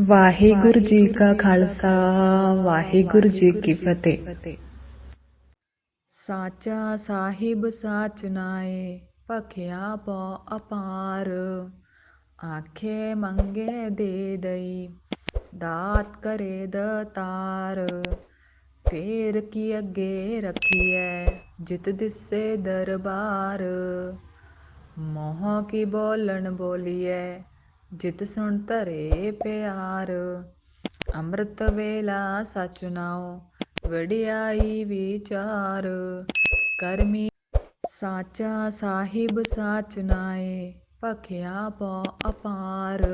ਵਾਹਿਗੁਰੂ ਜੀ ਕਾ ਖਾਲਸਾ ਵਾਹਿਗੁਰੂ ਜੀ ਕੀ ਫਤਿਹ। ਸਾਚਾ ਸਾਹਿਬ ਸਾਚ ਨਾਏ ਭਖਿਆ ਪੋ ਅਪਾਰ। ਆਖੇ ਮੰਗੇ ਦੇ ਦਈ ਦਾਤ ਕਰੇ ਦਤਾਰ ਫੇਰ ਕੀ ਅੱਗੇ ਰੱਖੀਐ ਜਿਤ ਦਿਸੇ ਦਰਬਾਰ। ਮੋਹ ਕੀ ਬੋਲਣ ਬੋਲੀਐ ਜਿਤ ਸੁਣ ਧਰੇ ਪਿਆਰ, ਅੰਮ੍ਰਿਤ ਵੇਲਾ ਸਚ ਨਾਉ, ਵਡਿਆਈ ਵਿਚਾਰ, ਕਰਮੀ ਸਾਚਾ ਸਾਹਿਬ ਸਾਚ ਨਾਏ, ਭਖਿਆ ਪੋ ਅਪਾਰ।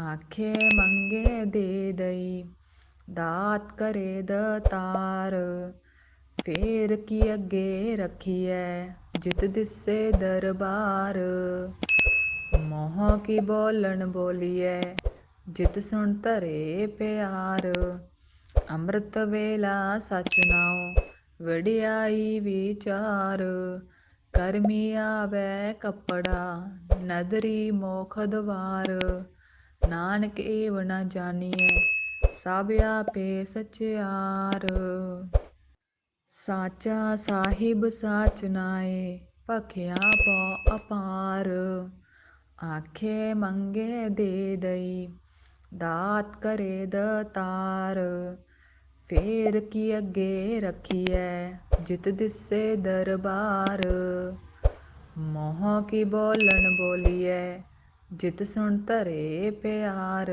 ਆਖੇ ਮੰਗੇ ਦੇ ਦਈ, ਦਾਤ ਕਰੇ ਦਤਾਰ। ਫੇਰ ਕੀ ਅੱਗੇ ਰੱਖੀਐ, ਜਿਤ ਦਿਸੇ ਦਰਬਾਰ। ਮੋਹ ਕੀ ਬੋਲਣ ਬੋਲੀਐ? ਜਿਤ ਸੁਣ ਧਰੇ ਪਿਆਰ। ਅੰਮ੍ਰਿਤ ਵੇਲਾ ਸਚ ਨਾਉ, ਵਡਿਆਈ ਵਿਚਾਰ। ਕਰਮੀ ਆਵੈ ਕੱਪੜਾ, ਨਦਰੀ ਮੋਖ ਦਵਾਰ। ਨਾਨਕ ਏਵ ਨਾ ਜਾਣੀਐ ਸਭ ਆਪੇ ਸਚਿਆਰ। ਸਾਚਾ ਸਾਹਿਬ ਸਾਚ ਨਾਏ, ਭਖਿਆ ਪੋ ਅਪਾਰ। ਆਖੇ ਮੰਗੇ ਦੇ ਦਈ ਦਾਤ ਕਰੇ ਦਤਾਰ ਫੇਰ ਕੀ ਅੱਗੇ ਰੱਖੀਐ ਜਿਤ ਦਿਸੇ ਦਰਬਾਰ ਮੋਹ ਕੀ ਬੋਲਣ ਬੋਲੀਐ ਜਿਤ ਸੁਣ ਧਰੇ ਪਿਆਰ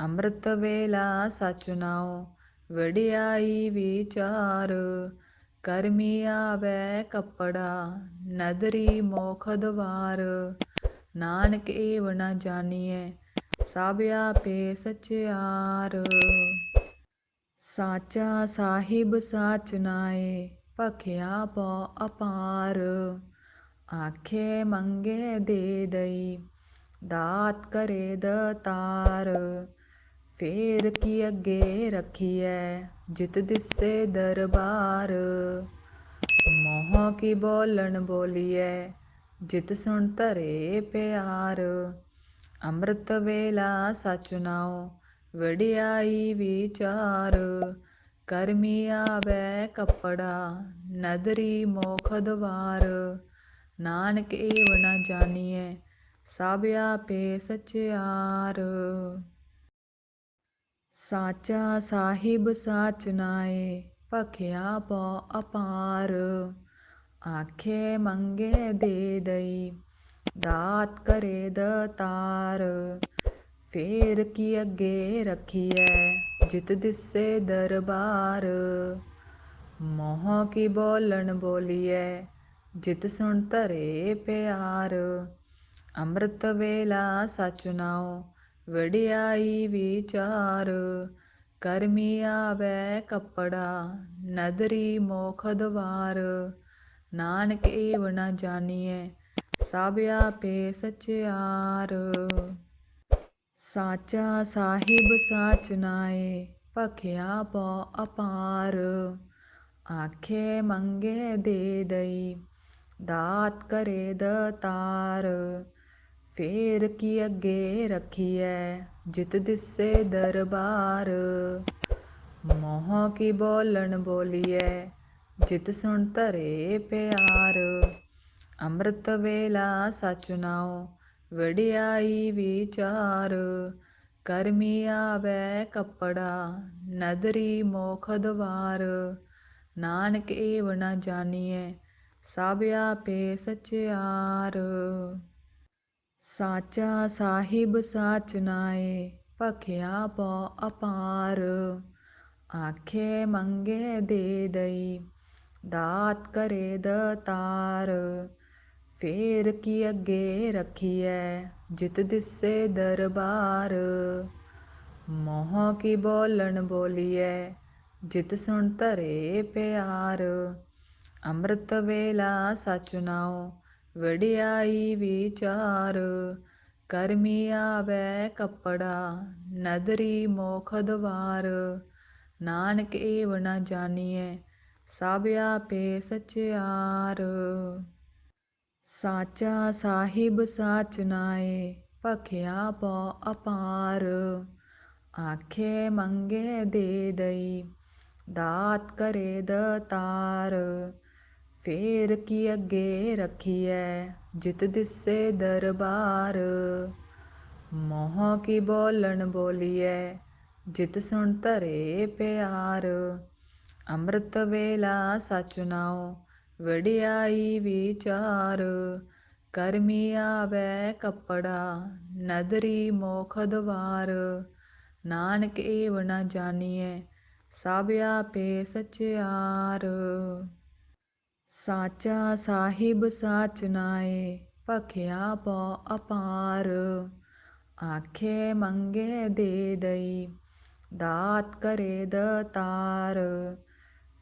ਅੰਮ੍ਰਿਤ ਵੇਲਾ ਸਚ ਨਾਉ ਵਡਿਆਈ ਵਿਚਾਰ ਕਰਮੀ ਆਵੈ ਕੱਪੜਾ ਨਦਰੀ ਮੋਖ ਦਵਾਰ ਨਾਨਕ ਏਵ ਨਾ ਜਾਣੀਐ ਸਭ ਆਪੇ ਸਚਿਆਰ। ਸਾਚਾ ਸਾਹਿਬ ਸਾਚ ਨਾਏ, ਭਖਿਆ ਪੋ ਅਪਾਰ। ਆਖੇ ਮੰਗੇ ਦੇ ਦਈ, ਦਾਤ ਕਰੇ ਦਤਾਰ ਫੇਰ ਕੀ ਅੱਗੇ ਰੱਖੀਐ, ਜਿਤ ਦਿਸੇ ਦਰਬਾਰ। ਮੋਹ ਕੀ ਬੋਲਣ ਬੋਲੀਐ ਜਿਤ ਸੁਣ ਧਰੇ ਪਿਆਰ, ਅੰਮ੍ਰਿਤ ਵੇਲਾ ਸਚ ਨਾਉ, ਵਡਿਆਈ ਵਿਚਾਰ। ਕਰਮੀ ਆਵੈ ਕੱਪੜਾ, ਨਦਰੀ ਮੋਖ ਦਵਾਰ। ਨਾਨਕ ਏਵ ਨ ਜਾਣੀਐ ਸਭ ਆਪੇ ਸਚਿਆਰ। ਸਾਚਾ ਸਾਹਿਬ ਸਾਚ ਨਾਏ, ਭਖਿਆ ਪੋ ਅਪਾਰ। ਆਖੇ ਮੰਗੇ ਦੇ ਦਈ ਦਾਤ ਕਰੇ ਦਤਾਰ ਫੇਰ ਕੀ ਅੱਗੇ ਰੱਖੀਐ ਜਿਤ ਦਿਸੇ ਦਰਬਾਰ ਮੋਹ ਕੀ ਬੋਲਣ ਬੋਲੀਐ ਜਿਤ ਸੁਣ ਧਰੇ ਪਿਆਰ ਅੰਮ੍ਰਿਤ ਵੇਲਾ ਸਚ ਨਾਉ ਵਡਿਆਈ ਵਿਚਾਰ ਕਰਮੀ ਆਵੈ ਕੱਪੜਾ ਨਦਰੀ ਮੋਖ ਦਵਾਰ ਨਾਨਕ ਏਵ ਨਾ ਜਾਣੀਐ ਸਭ ਆਪੇ ਸਚਿਆਰ। ਸਾਚਾ ਸਾਹਿਬ ਸਾਚ ਨਾਏ, ਭਖਿਆ ਪੋ ਅਪਾਰ। ਆਖੇ ਮੰਗੇ ਦੇ ਦਈ, ਦਾਤ ਕਰੇ ਦਤਾਰ ਫੇਰ ਕੀ ਅੱਗੇ ਰੱਖੀਐ, ਜਿਤ ਦਿਸੇ ਦਰਬਾਰ। ਮੋਹ ਕੀ ਬੋਲਣ ਬੋਲੀਐ ਜਿਤ ਸੁਣ ਧਰੇ ਪਿਆਰ, ਅੰਮ੍ਰਿਤ ਵੇਲਾ ਸਚ ਨਾਉ, ਵਡਿਆਈ ਵਿਚਾਰ। ਕਰਮੀ ਆਵੈ ਕੱਪੜਾ, ਨਦਰੀ ਮੋਖ ਦਵਾਰ। ਨਾਨਕ ਏਵ ਨਾ ਜਾਣੀਐ ਸਭ ਆਪੇ ਸਚਿਆਰ। ਸਾਚਾ ਸਾਹਿਬ ਸਾਚ ਨਾਏ, ਭਖਿਆ ਪੋ ਅਪਾਰ। ਆਖੇ ਮੰਗੇ ਦੇ ਦਈ ਦਾਤ ਕਰੇ ਦਤਾਰ, ਫੇਰ ਕੀ ਅੱਗੇ ਰੱਖੀਐ ਜਿਤ ਦਿਸੇ ਦਰਬਾਰ? ਮੋਹ ਕੀ ਬੋਲਣ ਬੋਲੀਐ ਜਿਤ ਸੁਣ ਧਰੇ ਪਿਆਰ? ਅੰਮ੍ਰਿਤ ਵੇਲਾ ਸਚ ਨਾਉ, ਵਡਿਆਈ ਵਿਚਾਰ। ਕਰਮੀ ਆਵੈ ਕੱਪੜਾ, ਨਦਰੀ ਮੋਖ ਦਵਾਰ। ਨਾਨਕ ਏਵ ਨਾ ਜਾਣੀਐ ਸਭ ਆਪੇ ਸਚਿਆਰ। ਸਾਚਾ ਸਾਹਿਬ ਸਾਚ ਨਾਏ, ਭਖਿਆ ਪੋ ਅਪਾਰ। ਆਖੇ ਮੰਗੇ ਦੇ ਦਈ, ਦਾਤ ਕਰੇ ਦਤਾਰ। ਫੇਰ ਕੀ ਅੱਗੇ ਰਖੀਐ, ਜਿਤ ਦਿਸੇ ਦਰਬਾਰ। ਮੋਹ ਕੀ ਬੋਲਣ ਬੋਲੀਐ, ਜਿਤ ਸੁਣ ਧਰੇ ਪਿਆਰ। ਅੰਮ੍ਰਿਤ ਵੇਲਾ ਸਚ ਨਾਉ ਵਡਿਆਈ ਵਿਚਾਰ ਕਰਮੀ ਆਵੈ ਕੱਪੜਾ ਨਦਰੀ ਮੋਖ ਦਵਾਰ ਨਾਨਕ ਏਵ ਨਾ ਜਾਣੀਐ ਸਭ ਆਪੇ ਸਚਿਆਰ ਸਾਚਾ ਸਾਹਿਬ ਸਾਚ ਨਾਏ ਭਖਿਆ ਪੋ ਅਪਾਰ ਆਖੇ ਮੰਗੇ ਦੇ ਦਈ ਦਾਤ ਕਰੇ ਦਤਾਰ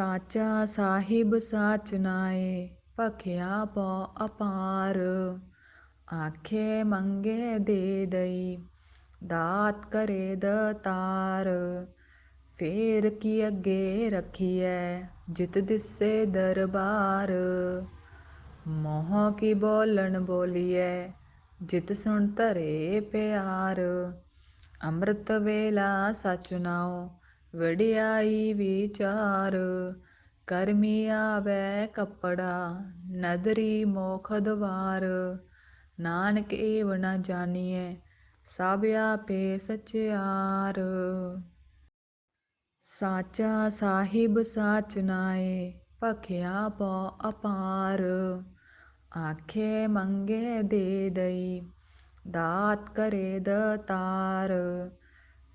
ਸਾਚਾ ਸਾਹਿਬ ਸਾਚ ਨਾਏ, ਭਖਿਆ ਪੋ ਅਪਾਰ। ਆਖੇ ਮੰਗੇ ਦੇ ਦਈ, ਦਾਤ ਕਰੇ ਦਤਾਰ। ਫੇਰ ਕੀ ਅੱਗੇ ਰਖੀਐ, ਜਿਤ ਦਿਸੇ ਦਰਬਾਰ। ਮੋਹ ਕੀ ਬੋਲਣ ਬੋਲੀਐ, ਜਿਤ ਸੁਣ ਧਰੇ ਪਿਆਰ। ਅੰਮ੍ਰਿਤ ਵੇਲਾ ਸਚ ਨਾਉ ਵਡਿਆਈ ਵਿਚਾਰ, ਕਰਮੀ ਆਵੈ ਕਪੜਾ, ਨਦਰੀ ਮੋਖ ਦਵਾਰ। ਨਾਨਕ ਏਵ ਨਾ ਜਾਣੀਐ, ਸਭ ਆਪੇ ਸਚਿਆਰ। ਸਾਚਾ ਸਾਹਿਬ ਸਾਚ ਨਾਏ, ਭਖਿਆ ਪੋ ਅਪਾਰ। ਆਖੇ ਮੰਗੇ ਦੇ ਦਈ, ਦਾਤ ਕਰੇ ਦਤਾਰ।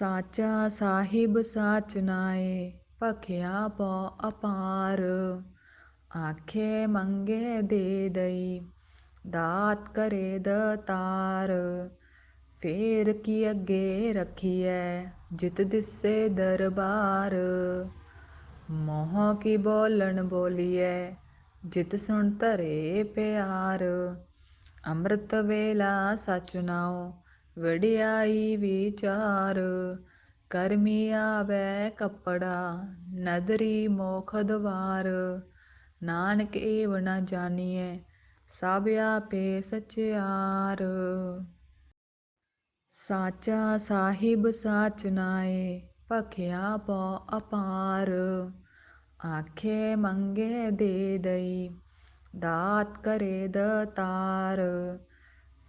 ਸਾਚਾ ਸਾਹਿਬ ਸਾਚ ਨਾਏ, ਭਖਿਆ ਪੋ ਅਪਾਰ। ਆਖੇ ਮੰਗੇ ਦੇ ਦਈ, ਦਾਤ ਕਰੇ ਦਤਾਰ। ਫੇਰ ਕੀ ਅੱਗੇ ਰਖੀਐ, ਜਿਤ ਦਿਸੇ ਦਰਬਾਰ। ਮੋਹ ਕੀ ਬੋਲਣ ਬੋਲੀਐ, ਜਿਤ ਸੁਣ ਧਰੇ ਪਿਆਰ। ਅੰਮ੍ਰਿਤ ਵੇਲਾ ਸਚ ਨਾਉ ਵਡਿਆਈ ਵਿਚਾਰ ਕਰਮੀ ਆਵੈ ਕਪੜਾ, ਨਦਰੀ ਮੋਖ ਦਵਾਰ। ਨਾਨਕ ਏਵ ਨ ਜਾਣੀਐ ਸਭ ਆਪੇ ਸਚਿਆਰ। ਸਾਚਾ ਸਾਹਿਬ ਸਾਚ ਨਾਏ, ਭਖਿਆ ਪੋ ਅਪਾਰ। ਆਖੇ ਮੰਗੇ ਦੇ ਦਈ, ਦਾਤ ਕਰੇ ਦਤਾਰ।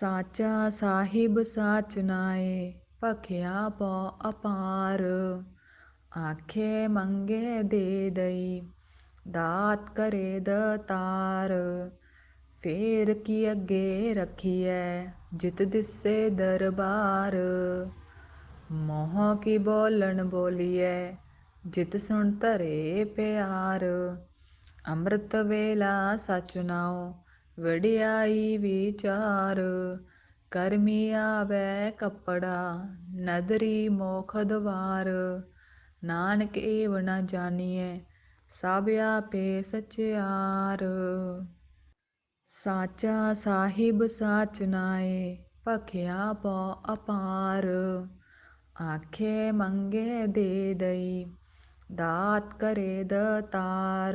ਸਾਚਾ ਸਾਹਿਬ ਸਾਚ ਨਾਏ, ਭਖਿਆ ਪੋ ਅਪਾਰ। ਆਖੇ ਮੰਗੇ ਦੇ ਦਈ, ਦਾਤ ਕਰੇ ਦਤਾਰ ਫੇਰ ਕੀ ਅੱਗੇ ਰਖੀਐ, ਜਿਤ ਦਿਸੇ ਦਰਬਾਰ। ਮੋਹ ਕੀ ਬੋਲਣ ਬੋਲੀਐ, ਜਿਤ ਸੁਣ ਧਰੇ ਪਿਆਰ। ਅੰਮ੍ਰਿਤ ਵੇਲਾ ਸਚ ਨਾਉ ਵਡਿਆਈ ਵਿਚਾਰ ਕਰਮੀ ਆਵੈ ਕੱਪੜਾ, ਨਦਰੀ ਮੋਖ ਦਵਾਰ। ਨਾਨਕ ਏਵ ਨਾ ਜਾਣੀਐ ਸਭ ਆਪੇ ਸਚਿਆਰ। ਸਾਚਾ ਸਾਹਿਬ ਸਾਚ ਨਾਏ, ਭਖਿਆ ਪੋ ਅਪਾਰ। ਆਖੇ ਮੰਗੇ ਦੇ ਦਈ, ਦਾਤ ਕਰੇ ਦਤਾਰ।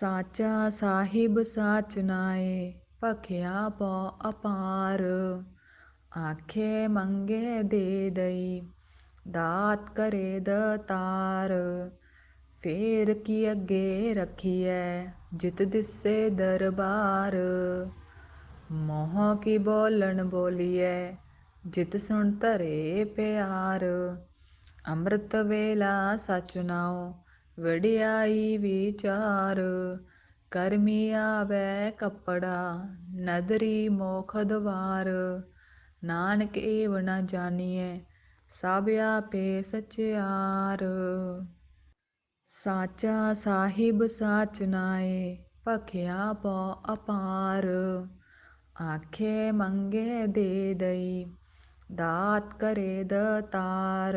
ਸਾਚਾ ਸਾਹਿਬ ਸਾਚ ਨਾਏ, ਭਖਿਆ ਪੋ ਅਪਾਰ। ਆਖੇ ਮੰਗੇ ਦੇ ਦਈ, ਦਾਤ ਕਰੇ ਦਤਾਰ ਫੇਰ ਕੀ ਅੱਗੇ ਰੱਖੀਐ, ਜਿਤ ਦਿਸੇ ਦਰਬਾਰ। ਮੋਹ ਕੀ ਬੋਲਣ ਬੋਲੀਐ, ਜਿਤ ਸੁਣ ਧਰੇ ਪਿਆਰ। ਅੰਮ੍ਰਿਤ ਵੇਲਾ ਸਚ ਨਾਉ ਵਡਿਆਈ ਵਿਚਾਰ ਕਰਮੀ ਆਵੈ ਕੱਪੜਾ, ਨਦਰੀ ਮੋਖ ਦਵਾਰ। ਨਾਨਕ ਏਵ ਨਾ ਜਾਣੀਐ ਸਭ ਆਪੇ ਸਚਿਆਰ। ਸਾਚਾ ਸਾਹਿਬ ਸਾਚ ਨਾਏ, ਭਖਿਆ ਪੋ ਅਪਾਰ। ਆਖੇ ਮੰਗੇ ਦੇ ਦਈ, ਦਾਤ ਕਰੇ ਦਤਾਰ।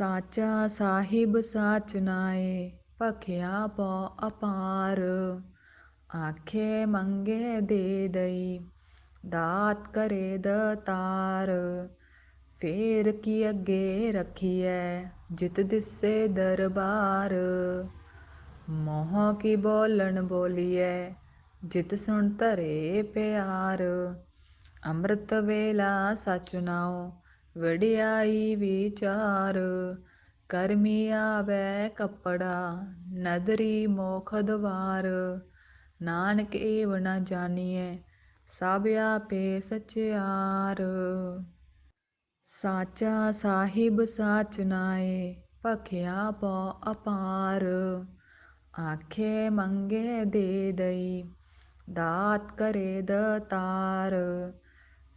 ਸਾਚਾ ਸਾਹਿਬ ਸਾਚ ਨਾਏ, ਭਖਿਆ ਪੋ ਅਪਾਰ। ਆਖੇ ਮੰਗੇ ਦੇ ਦਈ, ਦਾਤ ਕਰੇ ਦਤਾਰ। ਫੇਰ ਕੀ ਅੱਗੇ ਰੱਖੀਐ, ਜਿਤ ਦਿਸੇ ਦਰਬਾਰ। ਮੋਹ ਕੀ ਬੋਲਣ ਬੋਲੀਐ, ਜਿਤ ਸੁਣ ਧਰੇ ਪਿਆਰ। ਅੰਮ੍ਰਿਤ ਵੇਲਾ ਸਚ ਨਾਉ ਵਡਿਆਈ ਵਿਚਾਰ ਕਰਮੀ ਆਵੈ ਕਪੜਾ, ਨਦਰੀ ਮੋਖ ਦਵਾਰ। ਨਾਨਕ ਏਵ ਨਾ ਜਾਣੀਐ ਸਭ ਆਪੇ ਸਚਿਆਰ। ਸਾਚਾ ਸਾਹਿਬ ਸਾਚ ਨਾਏ, ਭਖਿਆ ਪੋ ਅਪਾਰ। ਆਖੇ ਮੰਗੇ ਦੇ ਦਈ, ਦਾਤ ਕਰੇ ਦਤਾਰ।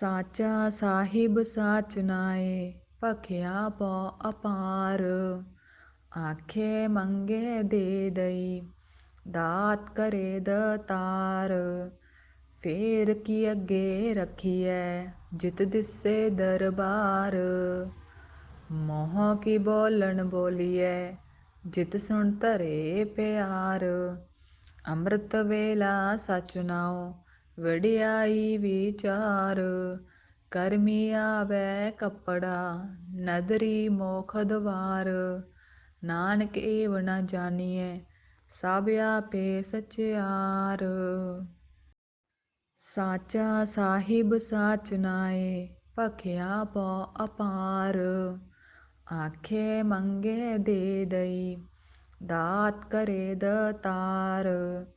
ਸਾਚਾ ਸਾਹਿਬ ਸਾਚ ਨਾਏ, ਭਖਿਆ ਪੋ ਅਪਾਰ। ਆਖੇ ਮੰਗੇ ਦੇ ਦਈ, ਦਾਤ ਕਰੇ ਦਤਾਰ ਫੇਰ ਕੀ ਅੱਗੇ ਰੱਖੀਐ, ਜਿਤ ਦਿਸੇ ਦਰਬਾਰ। ਮੋਹ ਕੀ ਬੋਲਣ ਬੋਲੀਐ, ਜਿਤ ਸੁਣ ਧਰੇ ਪਿਆਰ। ਅੰਮ੍ਰਿਤ ਵੇਲਾ ਸਚ ਨਾਉ ਵਡਿਆਈ ਵਿਚਾਰ ਕਰਮੀ ਆਵੈ ਕੱਪੜਾ ਨਦਰੀ ਮੋਖ ਦਵਾਰ। ਨਾਨਕ ਏਵ ਨ ਜਾਣੀਐ ਸਭ ਆਪੇ ਸਚਿਆਰ। ਸਾਚਾ ਸਾਹਿਬ ਸਾਚ ਨਾਏ ਭਖਿਆ ਪੋ ਵਿਚਾਰ ਕਰਮੀ ਆਵੈ ਕੱਪੜਾ ਨਦਰੀ ਮੋਖ ਨਾਨਕ, 'ਏਵ ਨ ਜਾਣੀਐ ਸਾਚਾ ਸਾਹਿਬ ਸਾਚ ਨਾਏ ਭਖਿਆ ਅਪਾਰ ਆਖੇ ਮੰਗੇ ਦੇ ਦਈ ਦਾਤ ਕਰੇ ਦਤਾਰ ਫੇਰ ਅਪਾਰ। ਆਖੇ ਮੰਗੇ ਦੇ ਦਈ ਦਾਤ ਕਰੇ ਦਤਾਰ।